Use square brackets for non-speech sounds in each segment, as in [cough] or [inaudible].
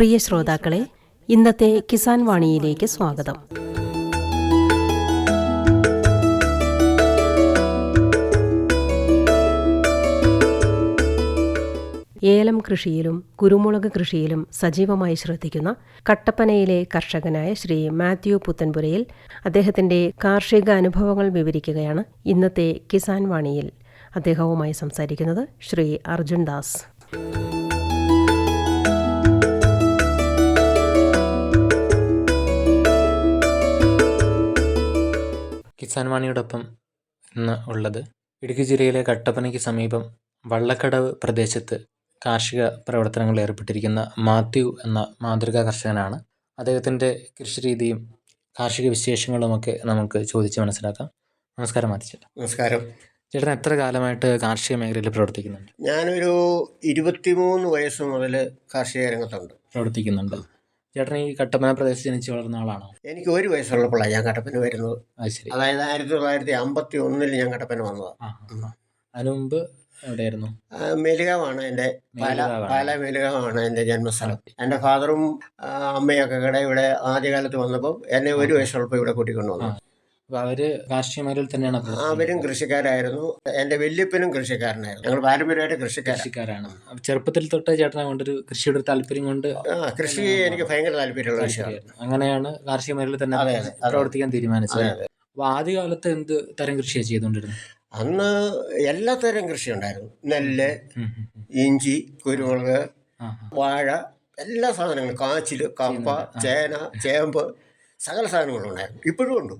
പ്രിയ ശ്രോതാക്കളെ ഇന്നത്തെ കിസാൻ വാണിയിലേക്ക് സ്വാഗതം. ഏലം കൃഷിയിലും കുരുമുളക് കൃഷിയിലും സജീവമായി ശ്രദ്ധിക്കുന്ന കട്ടപ്പനയിലെ കർഷകനായ ശ്രീ മാത്യു പുത്തൻപുരയിൽ അദ്ദേഹത്തിന്റെ കാർഷിക അനുഭവങ്ങൾ വിവരിക്കുകയാണ് ഇന്നത്തെ കിസാൻ വാണിയിൽ. അദ്ദേഹവുമായി സംസാരിക്കുന്നത് ശ്രീ അർജുൻ ദാസ്. കിസാൻ വാണിയോടൊപ്പം ഇന്ന് ഉള്ളത് ഇടുക്കി ജില്ലയിലെ കട്ടപ്പനയ്ക്ക് സമീപം വള്ളക്കടവ് പ്രദേശത്ത് കാർഷിക പ്രവർത്തനങ്ങളിൽ ഏർപ്പെട്ടിരിക്കുന്ന മാത്യു എന്ന മാതൃകാ കർഷകനാണ്. അദ്ദേഹത്തിന്റെ കൃഷിരീതിയും കാർഷിക വിശേഷങ്ങളുമൊക്കെ നമുക്ക് ചോദിച്ച് മനസ്സിലാക്കാം. നമസ്കാരം മാത്യു നമസ്കാരം. ചേട്ടൻ എത്ര കാലമായിട്ട് കാർഷിക മേഖലയിൽ പ്രവർത്തിക്കുന്നുണ്ട്? ഞാനൊരു ഇരുപത്തിമൂന്ന് വയസ്സ് മുതൽ കാർഷിക രംഗത്തുണ്ട്. പ്രവർത്തിക്കുന്നുണ്ട്. ചേട്ടൻ ഈ കട്ടപ്പന പ്രദേശത്ത് ജനിച്ച് വളർന്ന ആളാണോ? എനിക്ക് ഒരു വയസ്സുള്ളപ്പോഴാണ് ഞാൻ കട്ടപ്പന വരുന്നത്. അത് ശരി. അതായത് ആയിരത്തി തൊള്ളായിരത്തി അമ്പത്തി ഒന്നിൽ ഞാൻ കട്ടപ്പന വന്നത്. അതിനുമുമ്പ് ആ, ആ. അതിനു മുമ്പ് എവിടെയായിരുന്നു? ആ, മേലുകാവാണ് എന്റെ പാല മേലുകാവാണ്. പാല മേലുകാവാണ് എന്റെ ജന്മസ്ഥലം. എന്റെ ഫാദറും ആ, അമ്മയൊക്കെ കൂടെ ഇവിടെ ആദ്യകാലത്ത് വന്നപ്പോൾ എന്നെ ഒരു വയസ്സുള്ളപ്പോൾ ഇവിടെ കൂട്ടിക്കൊണ്ടു വന്നു അവർ കാർഷിക മേഖലയിൽ തന്നെയാണ് അവരും കൃഷിക്കാരായിരുന്നു. എന്റെ വല്യപ്പനും കൃഷിക്കാരനായിരുന്നു. ഞങ്ങൾ പാരമ്പര്യമായിട്ട് കൃഷിക്കാരാണ്. ചെറുപ്പത്തിൽ തൊട്ടേ ചേട്ടനെ കൊണ്ടൊരു കൃഷിയുടെ ഒരു താല്പര്യം കൊണ്ട് കൃഷി എനിക്ക് ഭയങ്കര താല്പര്യമുള്ള വിഷയമാണ് അങ്ങനെയാണ് കാർഷിക മേഖലയിൽ തന്നെ. പ്രവർത്തിക്കാൻ തീരുമാനിച്ചത്. അപ്പൊ ആദ്യകാലത്ത് എന്ത് തരം കൃഷിയാണ് ചെയ്തുകൊണ്ടിരുന്നത്? അന്ന് എല്ലാ തരം കൃഷി ഉണ്ടായിരുന്നു നെല്ല്. ഇഞ്ചി കുരുമുളക്. വാഴ എല്ലാ സാധനങ്ങളും കാച്ചിൽ കപ്പ ചേന ചേമ്പ് സകല സാധനങ്ങളും ഉണ്ടായിരുന്നു. ഇപ്പോഴും ഉണ്ട്.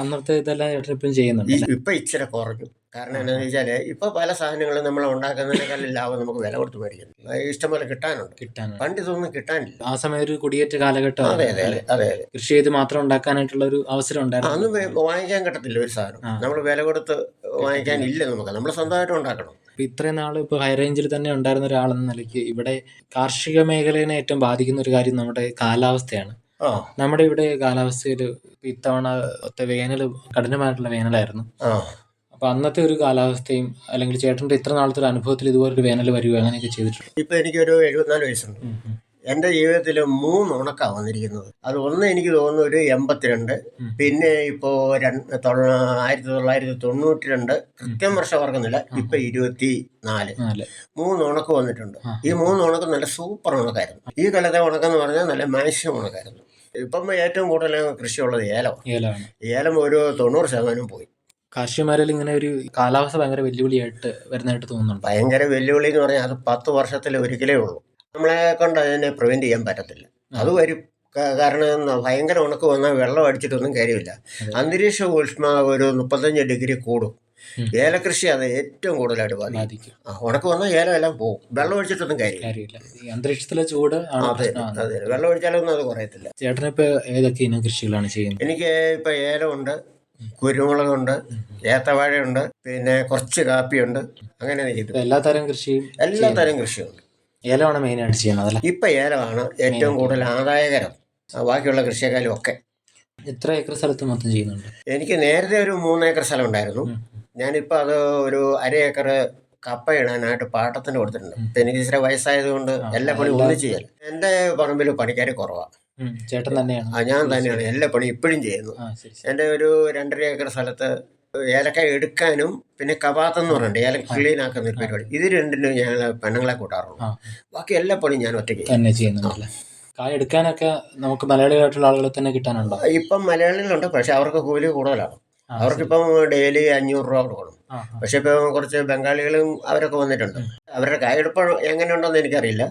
അന്നത്തെ ഇതെല്ലാം ട്രിപ്പും ചെയ്യുന്നുണ്ട് ഇപ്പൊ ഇച്ചിരി കുറഞ്ഞു. കാരണം എന്താണെന്ന് വെച്ചാൽ ഇപ്പൊ പല സാധനങ്ങളും നമ്മൾ ഉണ്ടാക്കുന്നതിനേക്കാളും ലാഭം നമുക്ക് വില കൊടുത്ത് മേടിക്കുന്നു ഇഷ്ടംപോലെ കിട്ടാനുണ്ട്. കിട്ടാൻ പണ്ട് ഇതൊന്നും കിട്ടാനില്ല. ആ സമയം ഒരു കുടിയേറ്റ കാലഘട്ടം അതെ അതെ അതെ കൃഷി ചെയ്ത് മാത്രം ഉണ്ടാക്കാനായിട്ടുള്ള ഒരു അവസരം ഉണ്ടായിരുന്നു. അന്ന് വാങ്ങിക്കാൻ കിട്ടത്തില്ല ഒരു സാധനം. നമ്മൾ വില കൊടുത്ത് വാങ്ങിക്കാനില്ല നമുക്ക്. നമ്മൾ സ്വന്തമായിട്ട് ഉണ്ടാക്കണം. ഇപ്പൊ ഇത്രയും നാൾ ഇപ്പൊ ഹൈ റേഞ്ചിൽ തന്നെ ഉണ്ടായിരുന്ന ഒരാളെന്ന നിലയ്ക്ക് ഇവിടെ കാർഷിക മേഖലയെ ഏറ്റവും ബാധിക്കുന്ന ഒരു കാര്യം നമ്മുടെ കാലാവസ്ഥയാണ്. നമ്മുടെ ഇവിടെ കാലാവസ്ഥയിൽ ഇത്തവണ വേനൽ കഠിനമായിട്ടുള്ള വേനലായിരുന്നു. അപ്പൊ അന്നത്തെ ഒരു കാലാവസ്ഥയും അല്ലെങ്കിൽ ചേട്ടന്റെ ഇത്ര നാളത്തെ ഒരു അനുഭവത്തിൽ ഇതുപോലെ ഒരു വേനൽ വരുവോ അങ്ങനെയൊക്കെ ചെയ്തിട്ടുണ്ട്? ഇപ്പൊ എനിക്കൊരു എഴുപത്തിനാല് വയസ്സുണ്ട്. എന്റെ ജീവിതത്തിൽ മൂന്ന് ഉണക്കാണ് വന്നിരിക്കുന്നത്. അത് ഒന്ന് എനിക്ക് തോന്നുന്നു ഒരു എൺപത്തിരണ്ട്. പിന്നെ ഇപ്പോ രണ്ട് ആയിരത്തി തൊള്ളായിരത്തി തൊണ്ണൂറ്റി രണ്ട് കൃത്യം വർഷം ഓർക്കുന്നില്ല ഇപ്പൊ ഇരുപത്തി നാല്. മൂന്ന് ഉണക്ക് വന്നിട്ടുണ്ട്. ഈ മൂന്ന് ഉണക്ക് നല്ല സൂപ്പർ ഉണക്കായിരുന്നു. ഈ കാലത്തെ ഉണക്കെന്ന് പറഞ്ഞാൽ നല്ല മാക്സിമം ഉണക്കായിരുന്നു. ഇപ്പം ഏറ്റവും കൂടുതൽ കൃഷിയുള്ളത് ഏലം. ഏലമാണ്. ഏലം ഒരു തൊണ്ണൂറ് ശതമാനം പോയി. കാർഷിക മേഖലയിൽ ഇങ്ങനെ ഒരു കാലാവസ്ഥ ഭയങ്കര വെല്ലുവിളിയായിട്ട് വരുന്നതായിട്ട് തോന്നുന്നുണ്ട്? ഭയങ്കര വെല്ലുവിളി എന്ന് പറഞ്ഞാൽ അത് പത്ത് വർഷത്തിൽ ഒരിക്കലേ ഉള്ളൂ. നമ്മളെ കൊണ്ട് അതിനെ പ്രിവെന്റ് ചെയ്യാൻ പറ്റത്തില്ല. അത് വരും. കാരണം ഭയങ്കര ഉണക്ക് വന്നാൽ വെള്ളം അടിച്ചിട്ടൊന്നും കാര്യമില്ല. അന്തരീക്ഷ ഊഷ്മാവ് ഒരു മുപ്പത്തഞ്ച് ഡിഗ്രി കൂടും. ഉം. കൃഷിയാണ് ഏറ്റവും കൂടുതലായിട്ട് ബാധിക്കും. ഉണക്ക് വന്നാൽ ഏലം എല്ലാം പോകും. വെള്ളം ഒഴിച്ചിട്ടൊന്നും കാര്യമില്ല. അന്തരീക്ഷത്തിലെ ചൂട് ആണ് അതെ അതെ വെള്ളം ഒഴിച്ചാലൊന്നും അത് കുറയത്തില്ല. ചേട്ടനിപ്പോ ഏതൊക്കെ ഇനം കൃഷികളാണ് ചെയ്യുന്നത്? എനിക്ക് ഇപ്പൊ ഏലമുണ്ട് കുരുമുളകുണ്ട് ഏത്തവാഴയുണ്ട് പിന്നെ കുറച്ച് കാപ്പിയുണ്ട്. അങ്ങനെ എല്ലാ തരം കൃഷിയും എല്ലാ തരം കൃഷിയുണ്ട്. ഏലമാണ് മെയിനായിട്ട് ചെയ്യുന്നത് ഇപ്പൊ ഏലമാണ് ഏറ്റവും കൂടുതൽ ആദായകരം. ബാക്കിയുള്ള കൃഷിയെക്കാളും ഒക്കെ. എത്ര ഏക്കർ സ്ഥലത്ത് മൊത്തം ചെയ്യുന്നുണ്ട്? എനിക്ക് നേരത്തെ ഒരു മൂന്നേക്കർ സ്ഥലം ഉണ്ടായിരുന്നു. ഞാനിപ്പോൾ അത് ഒരു അര ഏക്കർ കപ്പ ഇടാനായിട്ട് പാട്ടത്തിന് കൊടുത്തിട്ടുണ്ട്. ഇപ്പം എനിക്ക് ഇച്ചിരി വയസ്സായതുകൊണ്ട് എല്ലാ പണി എല്ലാ- ഒന്നും ചെയ്യാൻ എന്റെ പറമ്പിൽ പണിക്കാർ കുറവാണ് ചേട്ടൻ തന്നെയാണ്. ആ ഞാൻ തന്നെയാണ്. എല്ലാ പണി ഇപ്പോഴും ചെയ്യുന്നു. എന്റെ ഒരു രണ്ടര ഏക്കർ സ്ഥലത്ത് ഏലക്ക എടുക്കാനും പിന്നെ കവാത്ത് എന്ന് പറഞ്ഞിട്ട് ഏലക്ക ക്ലീൻ ആക്കുന്ന ഒരു പരിപാടി. ഇത് രണ്ടിനും ഞാൻ പെണ്ണുങ്ങളെ കൂട്ടാറുള്ളൂ. ബാക്കി എല്ലാ പണിയും ഞാൻ ഒറ്റയ്ക്ക് തന്നെ ചെയ്യുന്നുണ്ടല്ലേ? കായ എടുക്കാനൊക്കെ നമുക്ക് മലയാളികളായിട്ടുള്ള ആളുകളെ തന്നെ കിട്ടാനുണ്ടോ? ഇപ്പം മലയാളികളുണ്ട് പക്ഷെ അവർക്ക് കൂലി കൂടുതലാണ്. അവർക്കിപ്പം ഡെയിലി അഞ്ഞൂറ് രൂപ കൊടുക്കണം. പക്ഷെ ഇപ്പം കുറച്ച് ബംഗാളികളും അവരൊക്കെ വന്നിട്ടുണ്ട്. അവരുടെ കൈയെടുപ്പ് എങ്ങനെയുണ്ടെന്ന് എനിക്കറിയില്ല.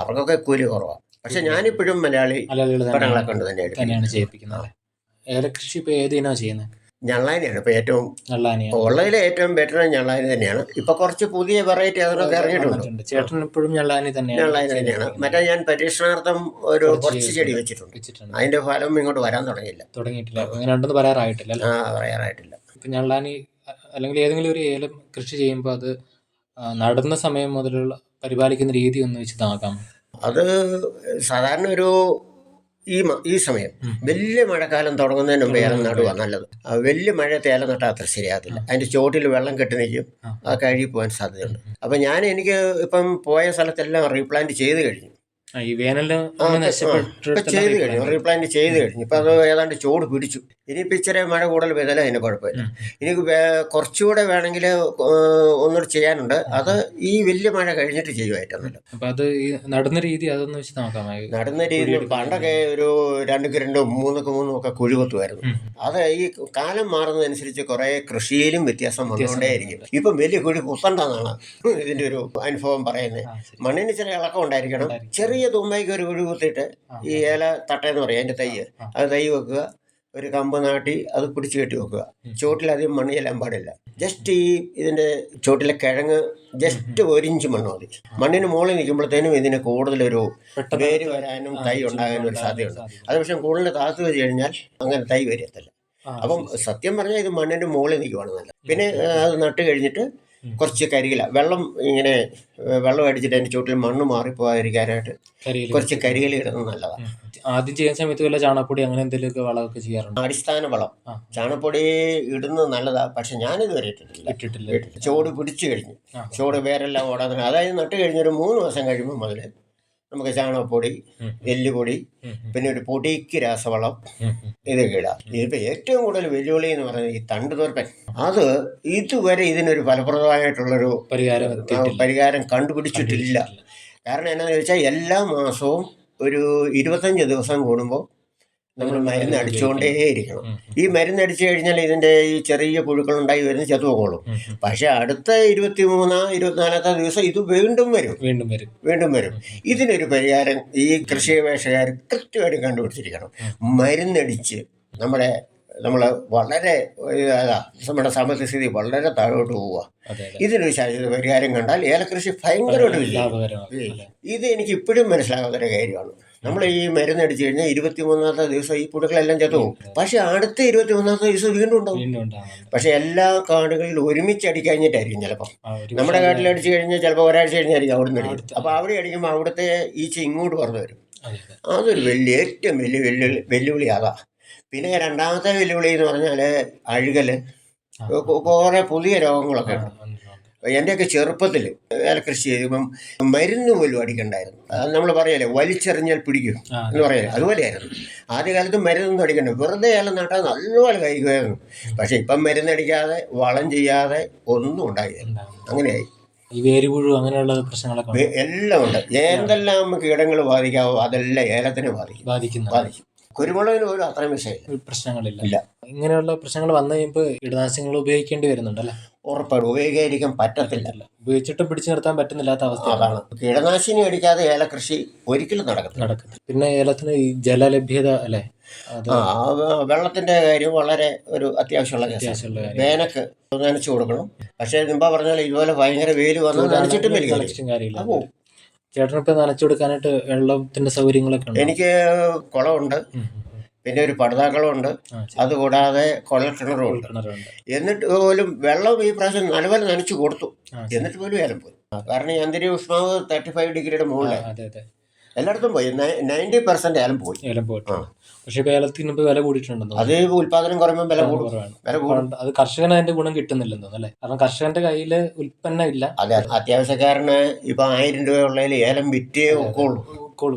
അവർക്കൊക്കെ കൂലി കുറവാണ് പക്ഷെ ഞാനിപ്പോഴും മലയാളി പടങ്ങളൊക്കെ ഉണ്ട് തന്നെയാണ് ചെയ്യിപ്പിക്കുന്നത് ഏലകൃഷി ഇപ്പൊ ഏത് ഇനമാണ് ചെയ്യുന്നത് ഞള്ളാനിയാണ്. ഇപ്പോൾ ഏറ്റവും ഉള്ളതിൽ ഏറ്റവും ബെറ്റർ ഞള്ളാനി തന്നെയാണ്. ഇപ്പോൾ കുറച്ച് പുതിയ വെറൈറ്റി അതിനൊക്കെ ഇറങ്ങിയിട്ടുണ്ട്. ചേട്ടൻ ഇപ്പോഴും ഞള്ളാനി തന്നെയാണ്. ഞള്ളാനി തന്നെയാണ്. മറ്റേ ഞാൻ പരീക്ഷണാർത്ഥം ഒരു കുറച്ച് ചെടി വെച്ചിട്ടുണ്ട്. അതിന്റെ ഫലം ഇങ്ങോട്ട് വരാൻ തുടങ്ങിയില്ല. തുടങ്ങിയിട്ടില്ല. അങ്ങനെ ഉണ്ടെന്ന് പറയാറായിട്ടില്ല ആ പറയാറായിട്ടില്ല. ഇപ്പൊ ഞള്ളാനി അല്ലെങ്കിൽ ഏതെങ്കിലും ഒരു ഏലം കൃഷി ചെയ്യുമ്പോൾ അത് നടന്ന സമയം മുതലുള്ള പരിപാലിക്കുന്ന രീതി ഒന്ന് വെച്ച് താക്കാം അത് സാധാരണ ഒരു ഈ ഈ സമയം വലിയ മഴക്കാലം തുടങ്ങുന്നതിന് മുമ്പ് ഏലം നടുക നല്ലത്. വലിയ മഴ ഏലം നട്ടാൽ അത്ര ശരിയാകത്തില്ല. അതിന്റെ ചോട്ടിൽ വെള്ളം കെട്ടി നിൽക്കും. ആ. അത് കഴുകി പോകാൻ സാധ്യതയുണ്ട്. അപ്പം ഞാൻ എനിക്ക് ഇപ്പം പോയ സ്ഥലത്തെല്ലാം റീപ്ലാന്റ് ചെയ്ത് കഴിഞ്ഞു. ഈ വേനലിന് ചെയ്ത് കഴിഞ്ഞു റീപ്ലാന്റ് ചെയ്ത് കഴിഞ്ഞു. ഇപ്പം അത് ഏതാണ്ട് ചൂട് പിടിച്ചു. ഇനിയിപ്പോൾ ഇച്ചിരി മഴ കൂടുതൽ പെയ്താലും അതിന് കുഴപ്പമില്ല. ഇനി കുറച്ചുകൂടെ വേണമെങ്കിൽ ഒന്നുകൂടി ചെയ്യാനുണ്ട്. അത് ഈ വലിയ മഴ കഴിഞ്ഞിട്ട് ചെയ്യുക നടന്ന അത് ഈ നടുന്ന രീതി അതൊന്ന് വെച്ച് നോക്കാം. നടുന്ന രീതി പണ്ടൊക്കെ ഒരു രണ്ടുക്ക് രണ്ടും മൂന്നൊക്കെ മൂന്നും ഒക്കെ കുഴിവത്തുമായിരുന്നു. അത് ഈ കാലം മാറുന്നതനുസരിച്ച് കുറെ കൃഷിയിലും വ്യത്യാസം വന്നുകൊണ്ടേയിരിക്കും. ഇപ്പം വലിയ കുഴി കുത്തണ്ടെന്നാണ് ഇതിന്റെ ഒരു അനുഭവം പറയുന്നത്. മണ്ണിന് ചെറിയ ഇളക്കം ഉണ്ടായിരിക്കണം. ഉണ്ടായിരിക്കും. ചെറിയ തുമ്പയ്ക്ക് ഒരു കുഴി കുത്തിയിട്ട് ഈ ഏല തട്ടയെന്ന് പറയും അതിന്റെ തൈ. അത് തൈ വെക്കുക ഒരു കമ്പ് നാട്ടി അത് പിടിച്ചു കെട്ടി വെക്കുക. ചുവട്ടിലധികം മണ്ണ് ചെല്ലാൻ പാടില്ല. ജസ്റ്റ് ഈ ഇതിന്റെ ചുവട്ടിലെ കിഴങ്ങ് ജസ്റ്റ് ഒരിഞ്ച് മണ്ണ് മതി. മണ്ണിന് മുകളിൽ നിൽക്കുമ്പോഴത്തേനും ഇതിന് കൂടുതലൊരു വേര് വരാനും തൈ ഉണ്ടാകാനും ഒരു സാധ്യതയുണ്ട്. സാധ്യത. അത് പക്ഷേ കൂടുതൽ താത്തു വെച്ച് കഴിഞ്ഞാൽ അങ്ങനെ തൈ വരത്തില്ല. അപ്പം സത്യം പറഞ്ഞാൽ ഇത് മണ്ണിന്റെ മുകളിൽ നിൽക്കുവാണ് നല്ല പിന്നെ അത് നട്ട് കഴിഞ്ഞിട്ട് കുറച്ച് കരികില വെള്ളം ഇങ്ങനെ വെള്ളം അടിച്ചിട്ട് അതിന്റെ ചുവട്ടിൽ മണ്ണ് മാറിപ്പോകാതിരിക്കാനായിട്ട് കുറച്ച് കരികില ഇടുന്നത് നല്ലതാണ്. ആദ്യം ചെയ്യുന്ന സമയത്ത് വല്ല ചാണകപ്പൊടി അങ്ങനെ എന്തെങ്കിലുമൊക്കെ വളമൊക്കെ ചെയ്യാറുണ്ട് അടിസ്ഥാന വളം. ചാണപ്പൊടി ഇടുന്നത് നല്ലതാ പക്ഷെ ഞാനിതുവരെ ഇട്ടിട്ടില്ല ഇട്ടിട്ടില്ല. ചോട് പിടിച്ചു കഴിഞ്ഞു. ചോട് വേറെല്ലാം ഓടാതെ. അതായത് നട്ട് കഴിഞ്ഞൊരു മൂന്ന് മാസം കഴിയുമ്പോൾ മുതൽ നമുക്ക് ചാണകപ്പൊടി എല്ലുപൊടി പിന്നെ ഒരു പൊടിക്ക് രാസവളം. ഇതൊക്കെ ഇടാം. ഇതിപ്പോൾ ഏറ്റവും കൂടുതൽ വെല്ലുവിളി എന്ന് പറയുന്നത് ഈ തണ്ട് തോർപ്പൻ അത് ഇതുവരെ ഇതിനൊരു ഫലപ്രദമായിട്ടുള്ളൊരു പരിഹാരം പരിഹാരം കണ്ടുപിടിച്ചിട്ടില്ല. കാരണം എന്നാന്ന് ചോദിച്ചാൽ എല്ലാ മാസവും ഒരു ഇരുപത്തഞ്ച് ദിവസം കൂടുമ്പോൾ നമ്മൾ മരുന്ന് അടിച്ചുകൊണ്ടേ ഇരിക്കണം. ഈ മരുന്ന് അടിച്ചു കഴിഞ്ഞാൽ ഇതിന്റെ ഈ ചെറിയ പുഴുക്കൾ ഉണ്ടായി വരുന്ന ചത്തുപോകോളും. പക്ഷെ അടുത്ത ഇരുപത്തി മൂന്നാം ഇരുപത്തിനാലാമത്തെ ദിവസം ഇത് വീണ്ടും വരും. വീണ്ടും വരും. വീണ്ടും വരും. ഇതിനൊരു പരിഹാരം ഈ കൃഷി വേഷകാർ കൃത്യമായിട്ട് കണ്ടുപിടിച്ചിരിക്കണം. മരുന്നടിച്ച് നമ്മുടെ നമ്മൾ വളരെ നമ്മുടെ സാമ്പത്തിക സ്ഥിതി വളരെ താഴോട്ട് പോവുക. ഇതിനൊരു ശാശ്വത പരിഹാരം കണ്ടാൽ ഏലകൃഷി ഭയങ്കരമായിട്ട്? ഇത് എനിക്ക് ഇപ്പോഴും മനസ്സിലാകാത്തൊരു കാര്യമാണ്. നമ്മൾ ഈ മരുന്ന് അടിച്ചു കഴിഞ്ഞാൽ ഇരുപത്തി മൂന്നാമത്തെ ദിവസം ഈ പുഴുക്കളെല്ലാം ചത്തു പോകും. പക്ഷെ അടുത്ത ഇരുപത്തി മൂന്നാമത്തെ ദിവസം വീണ്ടും ഉണ്ടാവും. പക്ഷെ എല്ലാ കാടുകളിലും ഒരുമിച്ച് അടിക്കഴിഞ്ഞിട്ടായിരിക്കും ചിലപ്പോൾ നമ്മുടെ കാട്ടിൽ അടിച്ചു കഴിഞ്ഞാൽ ചിലപ്പോൾ ഒരാഴ്ച കഴിഞ്ഞായിരിക്കും അവിടെ നിന്ന് അടിക്കും അപ്പോൾ അവിടെ അടിക്കുമ്പോൾ അവിടുത്തെ ഈച്ച ഇങ്ങോട്ട് പറഞ്ഞു വരും. അതെ, അതെ. അതൊരു വലിയ ഏറ്റവും വലിയ വെല്ലുവിളി വെല്ലുവിളി അതാ പിന്നെ രണ്ടാമത്തെ വെല്ലുവിളി എന്ന് പറഞ്ഞാൽ അഴുകൽ. കുറേ പുതിയ രോഗങ്ങളൊക്കെ ഉണ്ട്. എന്റെയൊക്കെ ചെറുപ്പത്തിൽ ഏലകൃഷി ചെയ്യുമ്പം മരുന്ന് പോലും അടിക്കണ്ടായിരുന്നു. അത് നമ്മൾ പറയല്ലേ വലിച്ചെറിഞ്ഞാൽ പിടിക്കും എന്ന് പറയല്ലേ അതുപോലെയായിരുന്നു. ആദ്യകാലത്ത് മരുന്നൊന്നും അടിക്കണ്ട വെറുതെ ഏലം നട്ടാൽ നല്ലപോലെ കഴിക്കുമായിരുന്നു. പക്ഷേ ഇപ്പം മരുന്നടിക്കാതെ വളം ചെയ്യാതെ ഒന്നും ഉണ്ടായില്ല. അങ്ങനെയായി. ഈ വേരുപുഴു അങ്ങനെയുള്ള പ്രശ്നങ്ങളൊക്കെ എല്ലാം ഉണ്ട്. എന്തെല്ലാം കീടങ്ങൾ ബാധിക്കാവോ അതെല്ലാം ഏലത്തിനെ ബാധിക്കും. ബാധിക്കും. കുരുമുളകിന് പോലും അത്രയും വിഷയമില്ല. പ്രശ്നങ്ങളില്ല. ഇല്ല. ഇങ്ങനെയുള്ള പ്രശ്നങ്ങൾ വന്നു കഴിയുമ്പോൾ കീടനാശിനികൾ ഉപയോഗിക്കേണ്ടി വരുന്നുണ്ടല്ലേ ഉറപ്പാണ് ഉപയോഗിക്കാതിരിക്കാൻ പറ്റത്തില്ല. ഉപയോഗിച്ചിട്ടും പിടിച്ചു നിർത്താൻ പറ്റുന്നില്ലാത്ത അവസ്ഥ അതാണ്. കീടനാശിനി അടിക്കാതെ ഏലകൃഷി ഒരിക്കലും നടക്കത്തില്ല. നടക്കുന്നത് പിന്നെ ഏലത്തിന് ഈ ജലലഭ്യത അല്ലേ? വെള്ളത്തിന്റെ കാര്യം വളരെ ഒരു അത്യാവശ്യമുള്ള കേസാണ്. വേനക്ക് നനച്ചു കൊടുക്കണം. പക്ഷേ നിമ്പ പറഞ്ഞാൽ ഇതുപോലെ ഭയങ്കര വെയിൽ വന്നു നനച്ചിട്ടും കാര്യമില്ല. അപ്പോ ചേട്ടനിപ്പോ നനച്ചു കൊടുക്കാനായിട്ട് വെള്ളത്തിന്റെ സൗകര്യങ്ങളൊക്കെ ഉണ്ട്? എനിക്ക് കുളമുണ്ട്. പിന്നെ ഒരു പടുതാക്കുളമുണ്ട്. അതുകൂടാതെ കുഴൽക്കിണറും ഉണ്ട്. കിണറുണ്ട്. എന്നിട്ട് പോലും വെള്ളം ഈ പ്രാവശ്യം നല്ലപോലെ നനച്ചു കൊടുത്തു. ആ, എന്നിട്ട് പോലും ഏലം പോയി. കാരണം ഈ അന്തരീക്ഷ ഉഷ്ണാവ് തേർട്ടി ഫൈവ് ഡിഗ്രിയുടെ ആ, മുകളിൽ അതെ അതെ. എല്ലായിടത്തും പോയി. നയന്റി പെർസെന്റ് ഏലം പോയി. ഏലം പോയിട്ട് പക്ഷെ ഏലത്തിന് ഇപ്പൊ വില കൂടിയിട്ടുണ്ടെന്നോ അത് ഉൽപാദനം കുറയുമ്പോൾ വില കൂടും. വില കൂടും. അത് കർഷകന് അതിന്റെ ഗുണം കിട്ടുന്നില്ലെന്നോ അല്ലേ? കാരണം കർഷകന്റെ കയ്യിൽ ഉൽപ്പന്നം ഇല്ല. അതെ അത്യാവശ്യക്കാരന് ഇപ്പൊ ആയിരം രൂപ ഉള്ളതിൽ ഏലം വിറ്റേ ഒക്കുള്ളൂ.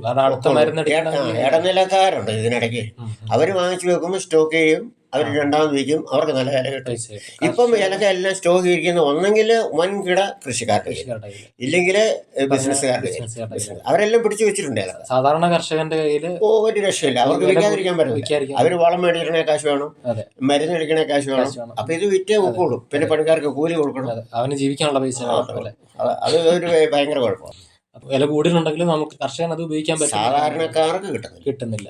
കാരണം അടുത്ത ഇടനിലക്കാരുണ്ട് ഇതിനിടയ്ക്ക്. അവർ വാങ്ങിച്ചു വെക്കുമ്പോൾ സ്റ്റോക്ക് ചെയ്യും. അവർ രണ്ടാമത് വിൽക്കും അവർക്ക് നല്ല വില കിട്ടും. ഇപ്പം ഏലക്ക എല്ലാം സ്റ്റോക്ക് ഇരിക്കുന്ന. ഒന്നെങ്കിൽ വൻകിട കൃഷിക്കാർക്ക്. ഇല്ലെങ്കിൽ കയ്യിൽ. അവരെല്ലാം പിടിച്ചു വെച്ചിട്ടുണ്ട് സാധാരണ കർഷകന്റെ കയ്യിൽ ഓ ഒരു രക്ഷയില്ല. അവർക്ക് വിൽക്കാതിരിക്കാൻ പറ്റില്ല അവർ വളം മേടിക്കണേ കാശ് വേണം. മരുന്ന് അടിക്കണേ കാശ് വേണം. അപ്പൊ ഇത് വിറ്റേ ഒക്കുള്ളൂ. പിന്നെ പണിക്കാർക്ക് കൂലി കൊടുക്കണം. അവന് ജീവിക്കാനുള്ള പൈസ അത്. ഒരു ഭയങ്കര കുഴപ്പമാണ്. വില കൂടുതലുണ്ടെങ്കിലും നമുക്ക് കർഷകൻ അത് ഉപയോഗിക്കാൻ പറ്റും. സാധാരണക്കാർക്ക് കിട്ടുന്നില്ല. കിട്ടുന്നില്ല.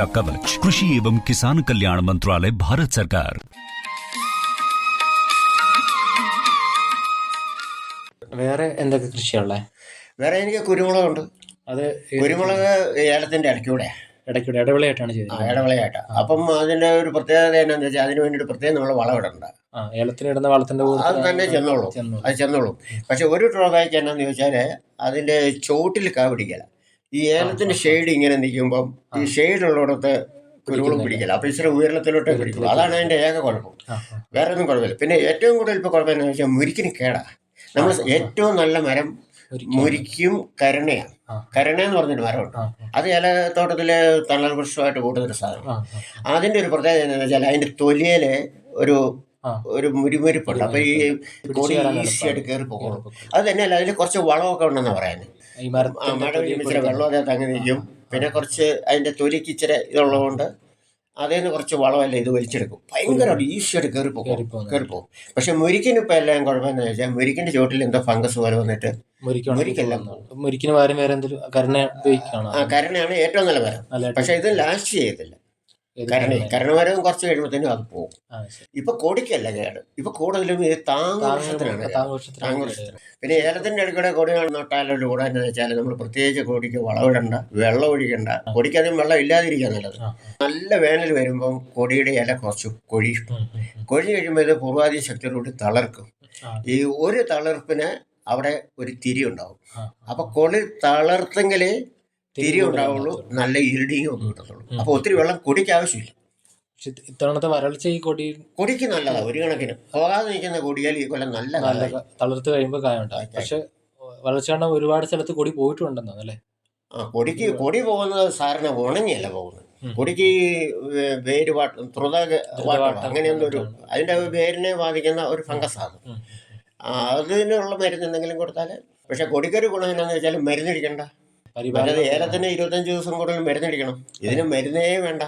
कवच कृषि एवं किसान कल्याण मंत्रालय भारत सरकार വേറെ എന്തൊക്കെ കൃഷിയുള്ളത് വേറെ എനിക്ക് കുരുമുളകുണ്ട് അത് കുരുമുളക് ഏലത്തിന്റെ ഇടയ്ക്കൂടെ ഇടയ്ക്കൂടെ ഇടവിളയായിട്ടാണ് ആ ചെയ്തത് ഇടവിളയായിട്ട് അപ്പം അതിന്റെ ഒരു പ്രത്യേകത എന്നാന്ന് വെച്ചാൽ അതിന് വേണ്ടിയിട്ട് പ്രത്യേകം നമ്മൾ വളമിടണ്ട ആ ഏലത്തിന് ഇടുന്ന വളത്തിന്റെ കൂടെ അത് തന്നെ ചെന്നോളൂ ചെന്നോളും. അത് ചെന്നോളും പക്ഷെ ഒരു ഡ്രോബാക്ക് എന്നാന്ന് ചോദിച്ചാൽ അതിന്റെ ചോട്ടിൽ കാ പിടിക്കല ഈ ഏലത്തിന്റെ ഷെയ്ഡ് ഇങ്ങനെ നിൽക്കുമ്പം ഈ ഷെയ്ഡ് ഉള്ളിടത്ത് കുരുമുളക് പിടിക്കില്ല. അപ്പൊ ഇച്ചിരി ഉയരത്തിലോട്ടേ പിടിക്കും അതാണ് അതിന്റെ ഏക കുഴപ്പം. വേറെ ഒന്നും കുഴപ്പമില്ല. പിന്നെ ഏറ്റവും കൂടുതൽ ഇപ്പൊ കുഴപ്പം എന്താണെന്ന് വെച്ചാൽ മുരിക്കിന് കേടാ. നമ്മൾ ഏറ്റവും നല്ല മരം. മുരിക്കും. കരുണയാണ്. കരുണ എന്ന് പറഞ്ഞൊരു മരമുണ്ട്. അത് ഏലത്തോട്ടത്തിലെ തള്ളൽ വൃക്ഷമായിട്ട് കൂടുന്നൊരു സാധനം. അതിന്റെ ഒരു പ്രത്യേകത എന്താണെന്ന് വെച്ചാൽ അതിന്റെ തൊലിയിൽ ഒരു ഒരു മുരിമുരിപ്പുണ്ട്. അപ്പൊ ഈ കൊടി ഈസിയായിട്ട് കയറി പോകുള്ളൂ. അത് തന്നെയല്ല അതിൽ കുറച്ച് വളമൊക്കെ ഉണ്ടെന്നാണ് പറയുന്നത് മഴ പൊടിക്കാൻ. വെള്ളം അതേ തങ്ങി നിൽക്കും. പിന്നെ കുറച്ച് അതിന്റെ തൊലിക്ക് ഇച്ചിരി ഇതുള്ളതുകൊണ്ട് അതിൽ നിന്ന് കുറച്ച് വളമല്ല ഇത് വലിച്ചെടുക്കും. ഭയങ്കരമായിട്ട് ഈസി കയറിപ്പോകും. കയറി പോകും കയറിപ്പോകും. കയറി പോകും പക്ഷെ മുരിക്കിന് ഇപ്പം എല്ലാം കുഴപ്പമെന്ന് വെച്ചാൽ മുരിക്കിന്റെ ചോട്ടിൽ എന്തോ ഫംഗസ് പോലെ വന്നിട്ട് മുരിക്കെല്ലാം. മുരിക്കിന് പകരം വേറെ എന്തെങ്കിലും കരുണ ഉപയോഗിക്കുകയാണ്? ആ കരണയാണ് ഏറ്റവും നല്ല മരം. പക്ഷെ ഇത് ലാസ്റ്റ് ചെയ്യത്തില്ല. കരണ കരുണ? കരണമരം കുറച്ച് കഴിയുമ്പോഴത്തേനും അത് പോകും. ഇപ്പൊ കൊടിക്കല്ല കേട് ഇപ്പൊ കൂടുതലും ഈ താങ്ങ് താങ്ങ് വൃക്ഷത്തിനാണ് കേട്. താങ്ങ് വൃക്ഷത്തിനാണ് താങ്ങ് കേട്. വൃക്ഷത്തിന്. പിന്നെ ഏലത്തിന്റെ അടുക്കള കൊടി നട്ടാലൊരു കൂടെ എന്ന് വെച്ചാൽ നമ്മൾ പ്രത്യേകിച്ച് കൊടിക്ക് വളമിടണ്ട വെള്ളം ഒഴിക്കണ്ട കൊടിക്കധികം വെള്ളം ഇല്ലാതിരിക്കാൻ നല്ലത് നല്ല വേനൽ വരുമ്പോൾ കൊടിയുടെ ഇല കുറച്ച് കൊഴിയും. കൊഴി കഴിയുമ്പോൾ ഇത് പൂർവാധി ശക്തിയോട് തളർക്കും ഈ ഒരു തളർപ്പിന് അവിടെ ഒരു തിരി ഉണ്ടാവും. അപ്പൊ കൊളി തളർത്തെങ്കിലേ തിരി ഉണ്ടാവുള്ളൂ. നല്ല ഈൽഡിങ്ങും ഒക്കെ കിട്ടത്തുള്ളൂ. അപ്പൊ ഒത്തിരി വെള്ളം കൊടിക്ക് ആവശ്യമില്ല. പക്ഷെ ഇത്തവണത്തെ വരൾച്ച ഈ കൊടി കൊടിക്ക് നല്ലതാണ് ഒരു കണക്കിന്. പോകാതെ നിൽക്കുന്ന കൊടിയാൽ ഈ കൊല്ലം നല്ല നല്ല തളർത്ത് കഴിയുമ്പോൾ കായുണ്ടാവും. പക്ഷെ വരൾച്ച കാരണം ഒരുപാട് സ്ഥലത്ത് കൊടി പോയിട്ടുണ്ടെന്നാണ് അല്ലേ? ആ കൊടിക്ക് കൊടി പോകുന്നത് സാറിന് ഉണങ്ങിയല്ല പോകുന്നത്. കൊടിക്ക് വേര് വാട്ടം ദ്രുത വാട്ടം അങ്ങനെയൊന്നും ഒരു അതിന്റെ അതിന്റെ വേരിനെ ബാധിക്കുന്ന ഒരു ഫംഗസ് ആണ്. ഉം. ആ, അതിനുള്ള മരുന്ന് എന്തെങ്കിലും കൊടുത്താൽ പക്ഷെ കൊടിക്കൊരു ഗുണം എന്താണെന്ന് വെച്ചാൽ മരുന്നടിക്കണ്ട മറ്റേത് ഏലത്തിന് ഇരുപത്തഞ്ച് ദിവസം കൂടുതൽ മരുന്നടിക്കണം. ഇതിന് മരുന്നേ വേണ്ട.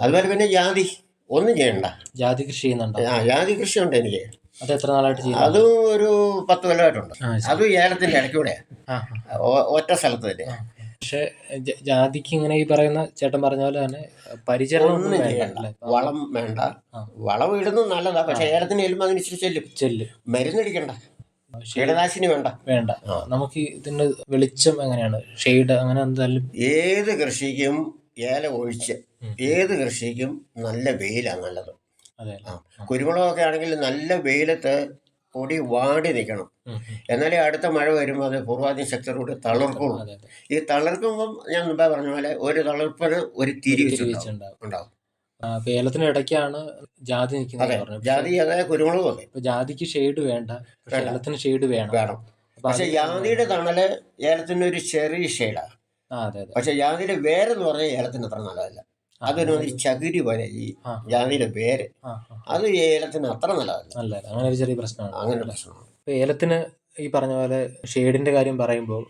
അതുപോലെ പിന്നെ ജാതി ഒന്നും ചെയ്യണ്ട. ജാതി കൃഷി ചെയ്യുന്നുണ്ട്? ആ ജാതി കൃഷി ഉണ്ട് എനിക്ക്. അത് എത്ര നാളായിട്ട് ചെയ്യുന്നു? അതും ഒരു പത്ത് കൊല്ലമായിട്ടുണ്ട്. അത് ഏലത്തിന്റെ ഇടയ്ക്കൂടെ. ഒറ്റ സ്ഥലത്ത് തന്നെ. പക്ഷെ ജാതിക്ക് ഇങ്ങനെ ഈ പറയുന്ന ചേട്ടൻ പറഞ്ഞ പോലെ തന്നെ പരിചരണം വേണ്ട. ചെയ്യണ്ട. വളം വേണ്ട. വളം ഇടുന്നത് നല്ലതാ. പക്ഷെ ഏലത്തിന് ചെല്ലുമ്പോൾ അതിനനുസരിച്ച് ചെല്ലും. ചെല്ല്. മരുന്നടിക്കണ്ട. കീടനാശിനി വേണ്ട. വേണ്ട. നമുക്ക് ഇതിന്റെ വെളിച്ചം എങ്ങനെയാണ്? ഷെയ്ഡ് അങ്ങനെ എന്തായാലും ഏത് കൃഷിക്കും ഏല ഒഴിച്ച്. ഏത് കൃഷിക്കും നല്ല വെയിലാണ് നല്ലത്. ആ. കുരുമുളകൊക്കെ ആണെങ്കിൽ നല്ല വെയിലത്ത് പൊടി വാടി നിൽക്കണം. എന്നാലേ അടുത്ത മഴ വരുമ്പോൾ അത് പൂർവാധീന ശക്തിയോട് തളർക്കുള്ളൂ. ഈ തളർക്കുമ്പം ഞാൻ മുമ്പേ പറഞ്ഞ പോലെ ഒരു തളർപ്പിന് ഒരു തിരി ഉണ്ടാവും. അപ്പൊ ഇടയ്ക്കാണ് ജാതി നിൽക്കുന്നത് പറഞ്ഞത്. ജാതി അതായത് കുരുമുളക് പോലെ ഇപ്പൊ ജാതിക്ക് ഷെയ്ഡ് വേണ്ട. ഏലത്തിന് ഷെയ്ഡ് വേണം. വേണം. പക്ഷെ ജാതിയുടെ തണൽ ഏലത്തിന്റെ ഒരു ചെറിയ ഷെയ്ഡാണ് അതെ അതെ. പക്ഷെ ജാതിയുടെ വേരെന്ന് പറഞ്ഞാൽ ഏലത്തിന് അത്ര നല്ലതല്ല. അതൊരു ചകിരി പോലെ ഈ ജാതിയുടെ ആ. അത് ഏലത്തിന് അത്ര നല്ലതല്ല. നല്ല അങ്ങനെ ഒരു ചെറിയ പ്രശ്നമാണ്. അങ്ങനെ പ്രശ്നമാണ്. ഏലത്തിന് ഈ പറഞ്ഞ പോലെ ഷെയ്ഡിന്റെ കാര്യം പറയുമ്പോൾ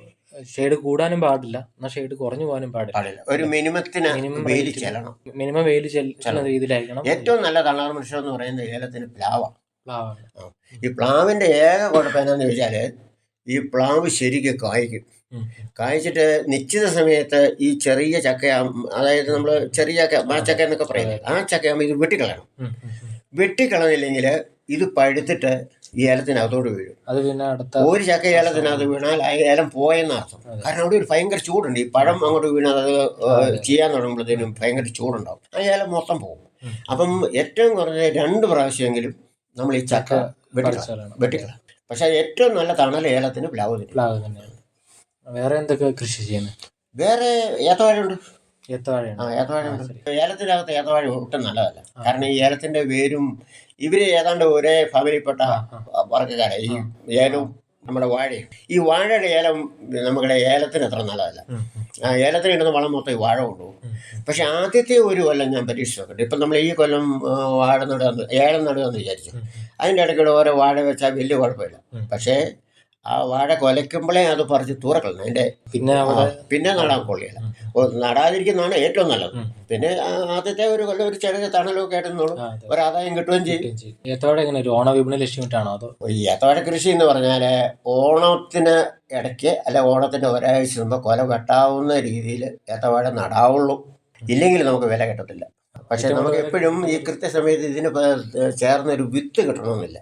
ഷെയ്ഡ് കൂടാനും പാടില്ല. എന്നാൽ ഷെയ്ഡ് കുറഞ്ഞു പോകാനും പാടില്ല. ഒരു മിനിമത്തിന് മിനിമം വെയിൽ റേറ്റിൽ- ചെല്ലണം. മിനിമം വെയിൽ ചെല്ലുന്ന രീതിയിലായിരിക്കണം. ഏറ്റവും നല്ല തണൽ മനുഷ്യൻ എന്ന് പറയുന്നത് ഏലത്തിന് പ്ലാവ. പ്ലാവാണ്. ഈ പ്ലാവിന്റെ ഏക കുഴപ്പം എന്താണെന്ന് ചോദിച്ചാൽ ഈ പ്ലാവ് ശരിക്കും കായ്ക്കും. കായ്ച്ചിട്ട് നിശ്ചിത സമയത്ത് ഈ ചെറിയ ചക്ക അതായത് നമ്മൾ ചെറിയ ചക്ക ചക്ക എന്നൊക്കെ പറയുന്നത്. ആ ചക്കയാകുമ്പോൾ ഇത് വെട്ടിക്കളയണം. വെട്ടിക്കളഞ്ഞില്ലെങ്കിൽ ഇത് പഴുത്തിട്ട് ഈ ഏലത്തിനകത്തോട് വീഴും. അത് പിന്നെ അടുത്ത ഒരു ചക്ക ഏലത്തിനകത്ത് വീണാൽ ആ ഏലം പോയെന്ന അർത്ഥം. കാരണം അവിടെ ഒരു ഭയങ്കര ചൂടുണ്ട്. ഈ പഴം അങ്ങോട്ട് വീണാൽ അത് ചെയ്യാൻ തുടങ്ങുമ്പോഴത്തേനും ഭയങ്കര ചൂടുണ്ടാവും. ആ ഏലം മൊത്തം പോകും. അപ്പം ഏറ്റവും കുറഞ്ഞ രണ്ട് പ്രാവശ്യമെങ്കിലും നമ്മൾ ഈ ചക്ക വെട്ടിക്കള വെട്ടിക്കളാം. പക്ഷേ ഏറ്റവും നല്ല തണൽ ഏലത്തിന് പ്ലാവ് പ്ലാവ് തന്നെയാണ്. വേറെ എന്തൊക്കെ കൃഷി ചെയ്യുന്നത് വേറെ ആ ഏലത്തിനകത്ത് ഏത്തവാഴ ഒട്ടും നല്ലതല്ല. കാരണം ഈ ഏലത്തിന്റെ വേരും ഇവർ ഏതാണ്ട് ഒരേ ഫാമിലിപ്പെട്ട വർഗക്കാരെ. ഈ ഏലവും നമ്മുടെ വാഴയും. ഈ വാഴയുടെ ഏലം നമ്മുടെ ഏലത്തിന് അത്ര നല്ലതല്ല. ആ ഏലത്തിന് ഇടുന്ന വളം മൊത്തം ഈ വാഴ കൊണ്ടുപോകും. പക്ഷെ ആദ്യത്തെ ഒരു കൊല്ലം ഞാൻ പരീക്ഷിച്ച് നോക്കട്ടെ ഇപ്പം നമ്മൾ ഈ കൊല്ലം വാഴ നടുക ഏലം നടുക എന്ന് വിചാരിച്ചു അതിന്റെ ഇടയ്ക്കൂടെ ഓരോ വാഴ വെച്ചാൽ വലിയ കുഴപ്പമില്ല. പക്ഷേ ആ വാഴ കൊലയ്ക്കുമ്പോഴേ അത് പറിച്ച് തൂറക്കളണം അതിന്റെ പിന്നെ പിന്നെ നടാൻ കൊള്ളിയില്ല നടാതിരിക്കുന്നതാണ് ഏറ്റവും നല്ലത്. പിന്നെ ആദ്യത്തെ ഒരു കൊല്ലം ഒരു ചെറിയ തണലൊക്കെ ആയിരുന്നുള്ളൂ ആ, അതെ. ഒരാദായം കിട്ടുകയും ചെയ്യും ഏത്തവാഴ എങ്ങനെ? ഒരു ഓണ വിപണി ലക്ഷ്യമിട്ടാണോ അതോ? ഈ ഏത്തവാഴ കൃഷി എന്ന് പറഞ്ഞാൽ ഓണത്തിന് ഇടയ്ക്ക് അല്ല ഓണത്തിന്റെ ഒരാഴ്ച മുമ്പ് കൊല വെട്ടാവുന്ന രീതിയിൽ ഏത്തവാഴ നടാവുള്ളൂ. ഇല്ലെങ്കിൽ നമുക്ക് വില കിട്ടത്തില്ല. പക്ഷെ നമുക്ക് എപ്പോഴും ഈ കൃത്യസമയത്ത് ഇതിന് ചേർന്നൊരു ചേർന്ന ഒരു വിത്ത് കിട്ടണമെന്നില്ല.